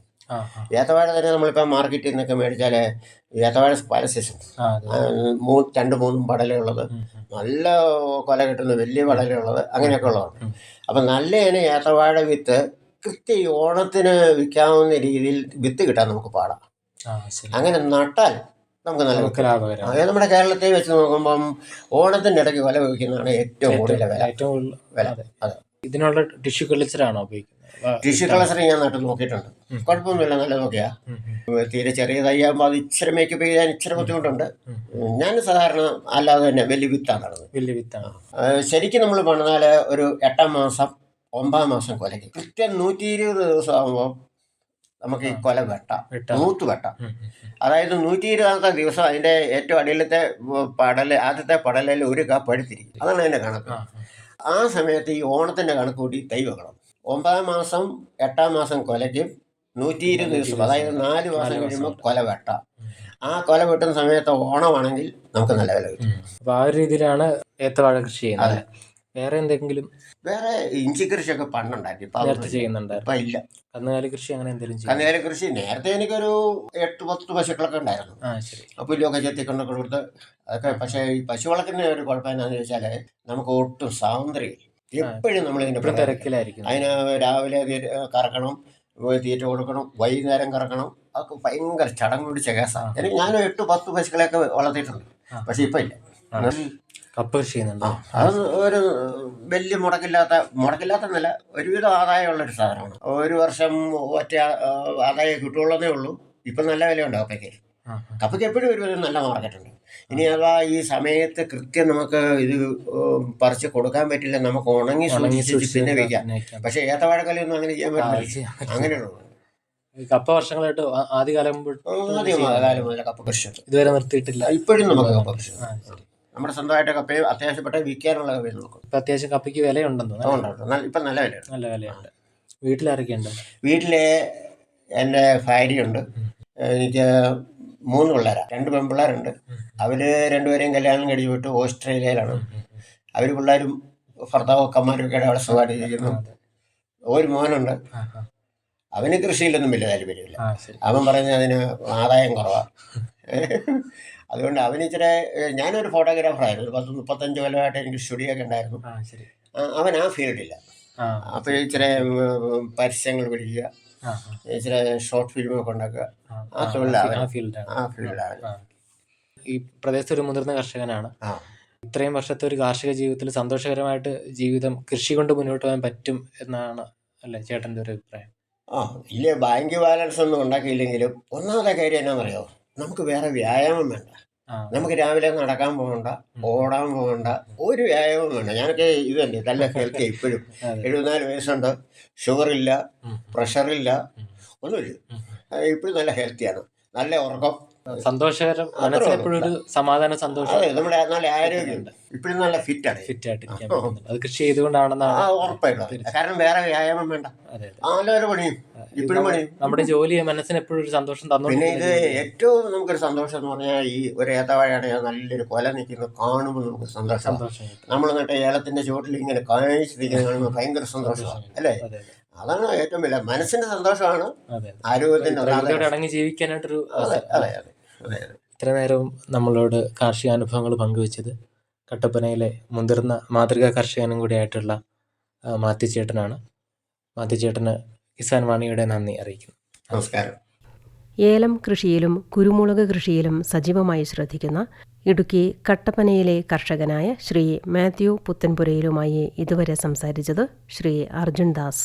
ഏത്തവാഴ തന്നെ നമ്മളിപ്പോൾ മാർക്കറ്റിൽ നിന്നൊക്കെ മേടിച്ചാൽ ഏത്തവാഴ പല സീസൺ അതെ. രണ്ട് മൂന്നും പടലുള്ളത് നല്ല കൊല കിട്ടുന്ന വലിയ പടലുള്ളത് അങ്ങനെയൊക്കെ ഉള്ളതാണ്. അപ്പം നല്ല ഇനം ഏത്തവാഴ വിത്ത് കൃത്യ ഓണത്തിന് വിൽക്കാവുന്ന രീതിയിൽ വിത്ത് കിട്ടാൻ നമുക്ക് പാടാം. അങ്ങനെ നട്ടാൽ നമുക്ക് നല്ല അതായത് നമ്മുടെ കേരളത്തെ വെച്ച് നോക്കുമ്പം ഓണത്തിന്റെ ഇടയ്ക്ക് വില വയ്ക്കുന്നതാണ് ഏറ്റവും കൂടുതൽ വില. ഏറ്റവും വില. അതെ. ഇതിനുള്ള ടിഷ്യൂ കൾച്ചറാണോ ഉപയോഗിക്കുന്നത്? ടിഷ്യൂ കളസർ ഞാൻ നട്ട് നോക്കിയിട്ടുണ്ട്. കുഴപ്പമൊന്നുമില്ല നല്ല നോക്കിയാ. തീരെ ചെറിയ തയ്യാകുമ്പോൾ അത് ഇച്ചിരി മേക്കപ്പ് ചെയ്യാൻ ഇച്ചിരി ബുദ്ധിമുട്ടുണ്ട്. ഞാൻ സാധാരണ അല്ലാതെ തന്നെ വലിയ വിത്താണ് നടന്നത് വലിയ വിത്താണ് ശരിക്കും നമ്മൾ പണിതാൽ ഒരു എട്ടാം മാസം ഒമ്പതാം മാസം കൊലയ്ക്ക്. കൃത്യം നൂറ്റി ഇരുപത് ദിവസം ആകുമ്പോൾ നമുക്ക് ഈ കൊല വെട്ടാം. നൂത്ത് വെട്ടാം. അതായത് നൂറ്റി ഇരുപതാമത്തെ ദിവസം അതിന്റെ ഏറ്റവും അടിയിലത്തെ പടൽ ആദ്യത്തെ പടലിൽ ഒരു കപ്പ് എടുത്തിരിക്കും. അതാണ് അതിന്റെ കണക്ക്. ആ, സമയത്ത് ഈ ഓണത്തിന്റെ കണക്ക് കൂട്ടി തൈ വെക്കണം. ഒമ്പതാം മാസം എട്ടാം മാസം കൊലയ്ക്കും നൂറ്റി ഇരുപത് ദിവസം അതായത് നാല് മാസം കഴിയുമ്പോൾ കൊല വെട്ടാം. ആ കൊല വെട്ടുന്ന സമയത്ത് ഓണമാണെങ്കിൽ നമുക്ക് നല്ല വില കിട്ടും. അപ്പോൾ ആ ഒരു രീതിയിലാണ് ഏത്തവാഴ കൃഷി ചെയ്യുന്നത്. വേറെ എന്തെങ്കിലും വേറെ ഇഞ്ചി കൃഷിയൊക്കെ പണ്ടുണ്ടായിരുന്നു. ഇപ്പം നേരത്തെ ചെയ്യുന്നുണ്ടായിരുന്നു. ഇപ്പം ഇല്ല. കന്നുകാലി കൃഷി അങ്ങനെ എന്തെങ്കിലും ചെയ്യും കന്നുകാലി കൃഷി നേരത്തെ എനിക്കൊരു എട്ട് പത്ത് പശുക്കളൊക്കെ ഉണ്ടായിരുന്നു. ആ ശരി. പുല്ലൊക്കെ ചെത്തിക്കൊണ്ടൊക്കെ കൊടുത്ത് അതൊക്കെ പക്ഷേ ഈ പശു വളർത്തുന്ന ഒരു കുഴപ്പം എന്താണെന്ന് ചോദിച്ചാൽ നമുക്ക് ഒട്ടും സ്വാതന്ത്ര്യം എപ്പോഴും നമ്മൾ ഇതിന്റെ തിരക്കിലായിരിക്കും. അതിന് രാവിലെ കറക്കണം തീറ്റ കൊടുക്കണം വൈകുന്നേരം കറക്കണം അതൊക്കെ ഭയങ്കര ചടങ്ങ് പിടിച്ച കേസാണ് എനിക്ക് ഞാൻ എട്ട് പത്ത് പശുക്കളെയൊക്കെ വളർത്തിയിട്ടുണ്ട്. പക്ഷെ ഇപ്പം ഇല്ല. കപ്പ കൃഷി ചെയ്യുന്നുണ്ട്? അത് ഒരു വലിയ മുടക്കില്ലാത്ത മുടക്കില്ലാത്തെന്നല്ല ഒരുവിധം ആദായമുള്ള ഒരു സാധനമാണ്. ഒരു വർഷം ഒറ്റ ആദായം കിട്ടുള്ളതേ ഉള്ളൂ. ഇപ്പം നല്ല വിലയുണ്ട് കപ്പയ്ക്ക്. കപ്പയ്ക്ക് എപ്പോഴും ഒരുവിധം നല്ല മാർക്കറ്റുണ്ട്. ഇനി അഥവാ ഈ സമയത്ത് കൃത്യം നമുക്ക് ഇത് പറിച്ച് കൊടുക്കാൻ പറ്റില്ല നമുക്ക് ഉണങ്ങി സൂക്ഷിച്ച് പിന്നെ വയ്ക്കാം പക്ഷേ ഏത്തവാഴക്കലൊന്നും അങ്ങനെ ചെയ്യാൻ പറ്റില്ല. അങ്ങനെയുള്ളൂ. കപ്പ വർഷങ്ങളായിട്ട് ആദ്യകാലം ആദ്യകാലം മുതൽ കപ്പ കൃഷി. ഇതുവരെ നിർത്തിയിട്ടില്ല. ഇപ്പോഴും നമുക്ക് കപ്പ ശരി. നമ്മുടെ സ്വന്തമായിട്ട് കപ്പയും അത്യാവശ്യപ്പെട്ട വിൽക്കാനുള്ള കപ്പയും നോക്കും. ഇപ്പം അത്യാവശ്യം കപ്പയ്ക്ക് വിലയുണ്ടെന്ന്? അതുകൊണ്ടാണ്. ഇപ്പം നല്ല വിലയുണ്ട്. നല്ല വിലയുണ്ട്. വീട്ടിലാരൊക്കെയുണ്ട്? വീട്ടിൽ എന്റെ ഭാര്യയുണ്ട്. എനിക്ക് മൂന്ന് പിള്ളേരാണ് രണ്ട് പെൺപിള്ളേരുണ്ട്. അവർ രണ്ടുപേരെയും കല്യാണം കഴിച്ചു വിട്ട് ഓസ്ട്രേലിയയിലാണ്. അവർ പിള്ളേരും ഭർത്താവൊക്കന്മാരൊക്കെ അവിടെ സുഖമായിട്ടിരിക്കുന്നു. ഒരു മോനുണ്ട്. അവന് കൃഷിയിലൊന്നും വലിയ താല്പര്യമില്ല. അവൻ പറഞ്ഞ അതിന് ആദായം കുറവാണ് [laughs] അതുകൊണ്ട് അവന് ഇച്ചിരി ഞാനൊരു ഫോട്ടോഗ്രാഫറായിരുന്നു ഒരു പത്ത് മുപ്പത്തഞ്ച് കൊല്ലമായിട്ട് എനിക്ക് സ്റ്റുഡിയോ ഒക്കെ ഉണ്ടായിരുന്നു. അവൻ ആ ഫീൽഡില്ല അപ്പോൾ ഇച്ചിരി പരസ്യങ്ങൾ പിടിക്കുക ഇച്ചിരി ഷോർട്ട് ഫിലിമൊക്കെ ഉണ്ടാക്കുക. ആ, തൊഴിലാണ് ആ ഫീൽഡാണ് ആ ഫീൽഡാണ് ഈ പ്രദേശത്ത് ഒരു മുതിർന്ന കർഷകനാണ്. ഇത്രയും വർഷത്തെ ഒരു കാർഷിക ജീവിതത്തിൽ സന്തോഷകരമായിട്ട് ജീവിതം കൃഷി കൊണ്ട് മുന്നോട്ട് പോകാൻ പറ്റും എന്നാണ് അല്ലേ ചേട്ടന്റെ ഒരു അഭിപ്രായം? ആ ഇല്ല ബാങ്ക് ബാലൻസ് ഒന്നും ഉണ്ടാക്കിയില്ലെങ്കിലും ഒന്നാമത്തെ കാര്യം എന്നാണെന്നറിയോ നമുക്ക് വേറെ വ്യായാമം വേണ്ട. നമുക്ക് രാവിലെ നടക്കാൻ പോകണ്ട ഓടാൻ പോകണ്ട ഒരു വ്യായാമം വേണ്ട. ഞാനൊക്കെ ഇത് തന്നെ നല്ല ഹെൽത്തി ഇപ്പോഴും. എഴുപത്തിനാല് വയസ്സുണ്ട്. ഷുഗറില്ല ഇല്ല പ്രഷറില്ല ഒന്നുമില്ല. ഇപ്പോഴും നല്ല ഹെൽത്തിയാണ് നല്ല ഉറക്കം. സന്തോഷകരം എപ്പോഴും ഒരു സമാധാന സന്തോഷം നമ്മുടെ നല്ല ആരോഗ്യമുണ്ട് ഇപ്പോഴും നല്ല ഫിറ്റ് ആണ് ഫിറ്റ് ആയിട്ടിരിക്കാൻ പറ്റുന്നുണ്ട്. അത് കൃഷി ചെയ്തുകൊണ്ടാണെന്നാണ് ഉറപ്പായിട്ടും. കാരണം വേറെ വ്യായാമം വേണ്ട. പണിയും. ഇപ്പോഴും പണിയും. നമ്മുടെ ജോലി മനസ്സിന് എപ്പോഴും ഒരു സന്തോഷം തന്നു പിന്നെ ഇത് ഏറ്റവും നമുക്കൊരു സന്തോഷം എന്ന് പറഞ്ഞാൽ ഈ ഒരു ഏത്തവാഴയാണ് നല്ലൊരു കൊല നിൽക്കുന്നത് കാണുമ്പോൾ നമുക്ക് സന്തോഷം നമ്മൾ നട്ട ഏലത്തിന്റെ ചുവട്ടിൽ ഇങ്ങനെ കാഴ്ച നിൽക്കുന്നത് കാണുമ്പോൾ ഭയങ്കര സന്തോഷമാണ്. അല്ലേ? അതെ. അതാണ് ഏറ്റവും വലിയ മനസ്സിന്റെ സന്തോഷമാണ് ആരോഗ്യത്തിന്റെ ഇണങ്ങി ജീവിക്കാനായിട്ടൊരു അതെ അതെ അതെ. ഇത്ര നേരവും നമ്മളോട് കാർഷിക അനുഭവങ്ങൾ പങ്കുവച്ചത് കട്ടപ്പനയിലെ മുതിർന്ന മാതൃകാ കർഷകനും കൂടിയായിട്ടുള്ള ആ, മാത്യു ചേട്ടനാണ്. മാത്യു ചേട്ടന് കിസാൻ വാണിയുടെ നന്ദി അറിയിക്കുന്നു. നമസ്കാരം. ഏലം കൃഷിയിലും കുരുമുളക് കൃഷിയിലും സജീവമായി ശ്രദ്ധിക്കുന്ന ഇടുക്കി കട്ടപ്പനയിലെ കർഷകനായ ശ്രീ മാത്യു പുത്തൻപുരയിലുമായി ഇതുവരെ സംസാരിച്ചത് ശ്രീ അർജുൻ ദാസ്.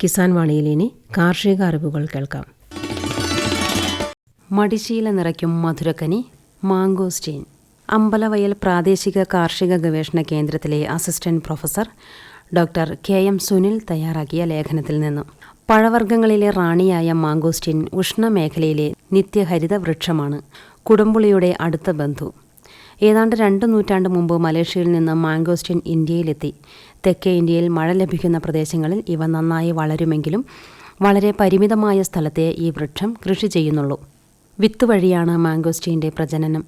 കിസാൻ വാണിയിൽ ഇനി കാർഷിക അറിവുകൾ കേൾക്കാം. മടിശീല നിറയ്ക്കും മധുരക്കനി മാങ്കോസ്റ്റീൻ അമ്പലവയൽ പ്രാദേശിക കാർഷിക ഗവേഷണ കേന്ദ്രത്തിലെ assistant professor doctor K M Sunil തയ്യാറാക്കിയ ലേഖനത്തിൽ നിന്നും. പഴവർഗങ്ങളിലെ റാണിയായ മാങ്കോസ്റ്റീൻ ഉഷ്ണമേഖലയിലെ നിത്യഹരിത വൃക്ഷമാണ്. കുടംപുളിയുടെ അടുത്ത ബന്ധു. ഏതാണ്ട് രണ്ട് നൂറ്റാണ്ട് മുമ്പ് മലേഷ്യയിൽ നിന്ന് മാംഗോസ്റ്റിൻ ഇന്ത്യയിലെത്തി. തെക്കേ ഇന്ത്യയിൽ മഴ ലഭിക്കുന്ന പ്രദേശങ്ങളിൽ ഇവ നന്നായി വളരുമെങ്കിലും വളരെ പരിമിതമായ സ്ഥലത്തെ ഈ വൃക്ഷം കൃഷി ചെയ്യുന്നുള്ളൂ. വിത്ത് വഴിയാണ് മാംഗോസ്റ്റീന്റെ പ്രജനനം.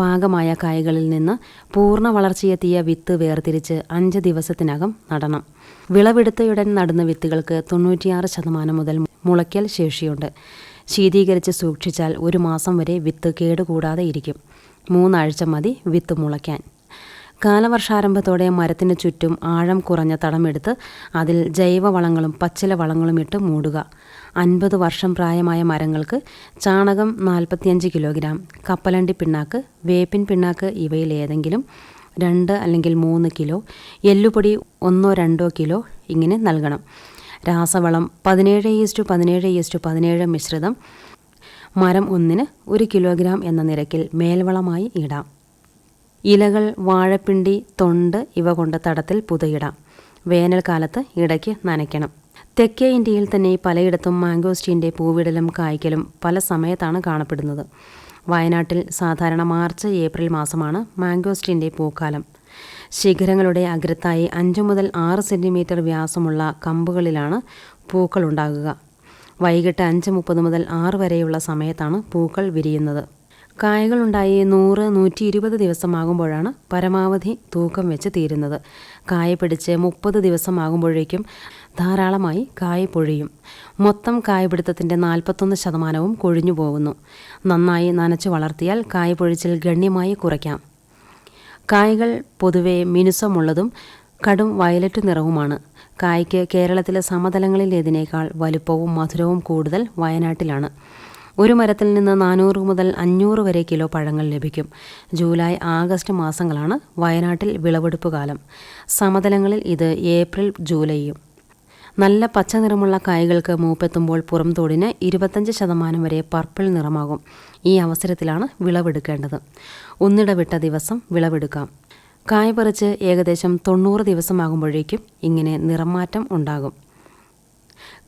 പാകമായ കായകളിൽ നിന്ന് പൂർണ വളർച്ചയെത്തിയ വിത്ത് വേർതിരിച്ച് അഞ്ച് ദിവസത്തിനകം നടണം. വിളവെടുത്തയുടൻ നടുന്ന വിത്തുകൾക്ക് തൊണ്ണൂറ്റിയാറ് ശതമാനം മുതൽ മുളയ്ക്കൽ ശേഷിയുണ്ട്. ശീതീകരിച്ച് സൂക്ഷിച്ചാൽ ഒരു മാസം വരെ വിത്ത് കേടുകൂടാതെ ഇരിക്കും. മൂന്നാഴ്ച മതി വിത്ത് മുളയ്ക്കാൻ. കാലവർഷാരംഭത്തോടെ മരത്തിന് ചുറ്റും ആഴം കുറഞ്ഞ തടമെടുത്ത് അതിൽ ജൈവവളങ്ങളും പച്ചില വളങ്ങളും ഇട്ട് മൂടുക. അൻപത് വർഷം പ്രായമായ മരങ്ങൾക്ക് ചാണകം നാൽപ്പത്തിയഞ്ച് കിലോഗ്രാം കപ്പലണ്ടി പിണ്ണാക്ക് വേപ്പിൻ പിണ്ണാക്ക് ഇവയിൽ ഏതെങ്കിലും രണ്ട് അല്ലെങ്കിൽ മൂന്ന് കിലോ എല്ലുപൊടി ഒന്നോ രണ്ടോ കിലോ ഇങ്ങനെ നൽകണം. രാസവളം പതിനേഴ് ഈസ്റ്റു പതിനേഴ് ഈസ്റ്റു പതിനേഴ് മിശ്രിതം മരം ഒന്നിന് ഒരു കിലോഗ്രാം എന്ന നിരക്കിൽ മേൽവളമായി ഇടാം. ഇലകൾ വാഴപ്പിണ്ടി തൊണ്ട് ഇവ കൊണ്ട് തടത്തിൽ പുതയിടാം. വേനൽക്കാലത്ത് ഇടയ്ക്ക് നനയ്ക്കണം. തെക്കേ ഇന്ത്യയിൽ തന്നെ പലയിടത്തും മാംഗോസ്റ്റീന്റെ പൂവിടലും കായ്ക്കലും പല സമയത്താണ് കാണപ്പെടുന്നത്. വയനാട്ടിൽ സാധാരണ മാർച്ച് ഏപ്രിൽ മാസമാണ് മാംഗോസ്റ്റീന്റെ പൂക്കാലം. ശിഖരങ്ങളുടെ അഗ്രത്തായി അഞ്ച് മുതൽ ആറ് സെന്റിമീറ്റർ വ്യാസമുള്ള കമ്പുകളിലാണ് പൂക്കളുണ്ടാകുക. വൈകിട്ട് അഞ്ച് മുപ്പത് മുതൽ ആറ് വരെയുള്ള സമയത്താണ് പൂക്കൾ വിരിയുന്നത്. കായകളുണ്ടായി നൂറ് നൂറ്റി ഇരുപത് ദിവസമാകുമ്പോഴാണ് പരമാവധി തൂക്കം വെച്ച് തീരുന്നത്. കായ പിടിച്ച് മുപ്പത് ദിവസമാകുമ്പോഴേക്കും ധാരാളമായി കായ പൊഴിയും. മൊത്തം കായപിടുത്തത്തിന്റെ നാൽപ്പത്തൊന്ന് ശതമാനവും കൊഴിഞ്ഞു പോകുന്നു. നന്നായി നനച്ചു വളർത്തിയാൽ കായ പൊഴിച്ചിൽ ഗണ്യമായി കുറയ്ക്കാം. കായകൾ പൊതുവെ മിനുസമുള്ളതും കടും വയലറ്റ് നിറവുമാണ്. കായ്ക്ക് കേരളത്തിലെ സമതലങ്ങളിലേതിനേക്കാൾ വലുപ്പവും മധുരവും കൂടുതൽ വയനാട്ടിലാണ്. ഒരു മരത്തിൽ നിന്ന് നാനൂറ് മുതൽ അഞ്ഞൂറ് വരെ കിലോ പഴങ്ങൾ ലഭിക്കും. ജൂലൈ ആഗസ്റ്റ് മാസങ്ങളാണ് വയനാട്ടിൽ വിളവെടുപ്പ് കാലം. സമതലങ്ങളിൽ ഇത് ഏപ്രിൽ ജൂലൈയും. നല്ല പച്ച നിറമുള്ള കായ്കൾക്ക് മൂപ്പെത്തുമ്പോൾ പുറംതോടിന് ഇരുപത്തഞ്ച് ശതമാനം വരെ പർപ്പിൾ നിറമാകും. ഈ അവസരത്തിലാണ് വിളവെടുക്കേണ്ടത്. ഒന്നിടവിട്ട ദിവസം വിളവെടുക്കാം. കായ പറിച്ച് ഏകദേശം തൊണ്ണൂറ് ദിവസമാകുമ്പോഴേക്കും ഇങ്ങനെ നിറമാറ്റം ഉണ്ടാകും.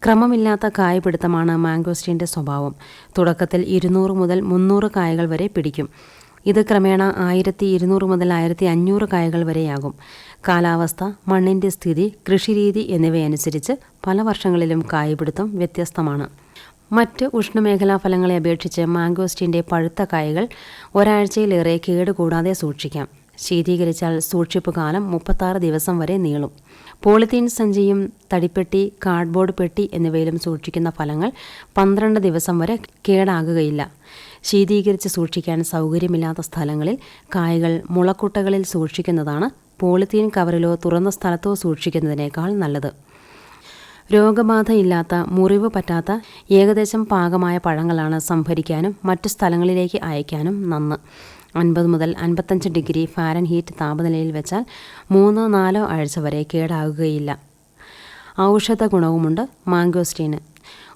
ക്രമമില്ലാത്ത കായപിടുത്തമാണ് മാംഗോസ്റ്റീന്റെ സ്വഭാവം. തുടക്കത്തിൽ ഇരുന്നൂറ് മുതൽ മുന്നൂറ് കായകൾ വരെ പിടിക്കും. ഇത് ക്രമേണ ആയിരത്തി ഇരുന്നൂറ് മുതൽ ആയിരത്തി അഞ്ഞൂറ് കായകൾ വരെയാകും. കാലാവസ്ഥ മണ്ണിന്റെ സ്ഥിതി കൃഷിരീതി എന്നിവയനുസരിച്ച് പല വർഷങ്ങളിലും കായപിടുത്തം വ്യത്യസ്തമാണ്. മറ്റ് ഉഷ്ണമേഖലാ ഫലങ്ങളെ അപേക്ഷിച്ച് മാംഗോസ്റ്റീന്റെ പഴുത്ത കായകൾ ഒരാഴ്ചയിലേറെ കേടുകൂടാതെ സൂക്ഷിക്കാം. ശീതീകരിച്ചാൽ സൂക്ഷിപ്പ് കാലം മുപ്പത്താറ് ദിവസം വരെ നീളും. പോളിത്തീൻ സഞ്ചിയും തടിപ്പെട്ടി കാർഡ്ബോർഡ് പെട്ടി എന്നിവയിലും സൂക്ഷിക്കുന്ന ഫലങ്ങൾ പന്ത്രണ്ട് ദിവസം വരെ കേടാകുകയില്ല. ശീതീകരിച്ച് സൂക്ഷിക്കാൻ സൗകര്യമില്ലാത്ത സ്ഥലങ്ങളിൽ കായകൾ മുളക്കുട്ടകളിൽ സൂക്ഷിക്കുന്നതാണ് പോളിത്തീൻ കവറിലോ തുറന്ന സ്ഥലത്തോ സൂക്ഷിക്കുന്നതിനേക്കാൾ നല്ലത്. രോഗബാധയില്ലാത്ത മുറിവ് പറ്റാത്ത ഏകദേശം പാകമായ പഴങ്ങളാണ് സംഭരിക്കാനും മറ്റു സ്ഥലങ്ങളിലേക്ക് അയക്കാനും നന്ന്. അൻപത് മുതൽ അൻപത്തഞ്ച് ഡിഗ്രി ഫാരൻ ഹീറ്റ് താപനിലയിൽ വെച്ചാൽ മൂന്നോ നാലോ ആഴ്ച വരെ കേടാകുകയില്ല. ഔഷധ ഗുണവുമുണ്ട് മാംഗോസ്റ്റീന്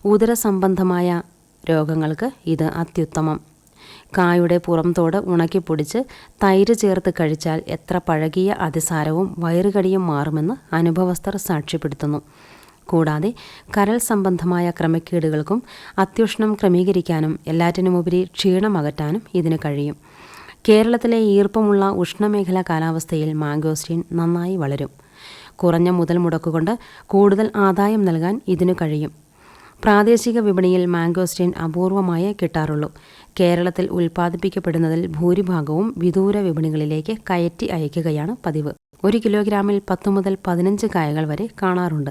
ഉദരസംബന്ധമായ രോഗങ്ങൾക്ക് ഇത് അത്യുത്തമം. കായുടെ പുറംതോട് ഉണക്കിപ്പൊടിച്ച് തൈര് ചേർത്ത് കഴിച്ചാൽ എത്ര പഴകിയ അതിസാരവും വയറുകടിയും മാറുമെന്ന് അനുഭവസ്ഥർ സാക്ഷ്യപ്പെടുത്തുന്നു. കൂടാതെ കരൾ സംബന്ധമായ ക്രമക്കേടുകൾക്കും അത്യുഷ്ണം ക്രമീകരിക്കാനും എല്ലാറ്റിനുമുപരി ക്ഷീണം അകറ്റാനും ഇതിന് കഴിയും. കേരളത്തിലെ ഈർപ്പമുള്ള ഉഷ്ണമേഖലാ കാലാവസ്ഥയിൽ മാംഗോസ്റ്റീൻ നന്നായി വളരും. കുറഞ്ഞ മുതൽ മുടക്കുകൊണ്ട് കൂടുതൽ ആദായം നൽകാൻ ഇതിനു കഴിയും. പ്രാദേശിക വിപണിയിൽ മാംഗോസ്റ്റീൻ അപൂർവമായേ കിട്ടാറുള്ളൂ. കേരളത്തിൽ ഉൽപ്പാദിപ്പിക്കപ്പെടുന്നതിൽ ഭൂരിഭാഗവും വിദൂര വിപണികളിലേക്ക് കയറ്റി അയക്കുകയാണ് പതിവ്. ഒരു കിലോഗ്രാമിൽ പത്ത് മുതൽ പതിനഞ്ച് കായകൾ വരെ കാണാറുണ്ട്.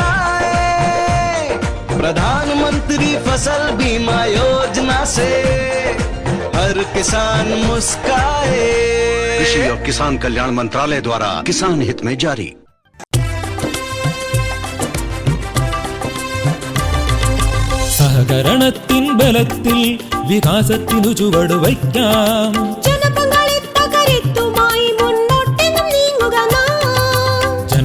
प्रधानमंत्री फसल बीमा योजना से हर किसान मुस्काए कृषि और किसान कल्याण मंत्रालय द्वारा किसान हित में जारी സഹകരണത്തിൻ ബലത്തിൽ വികാസത്തിനു ചുവട്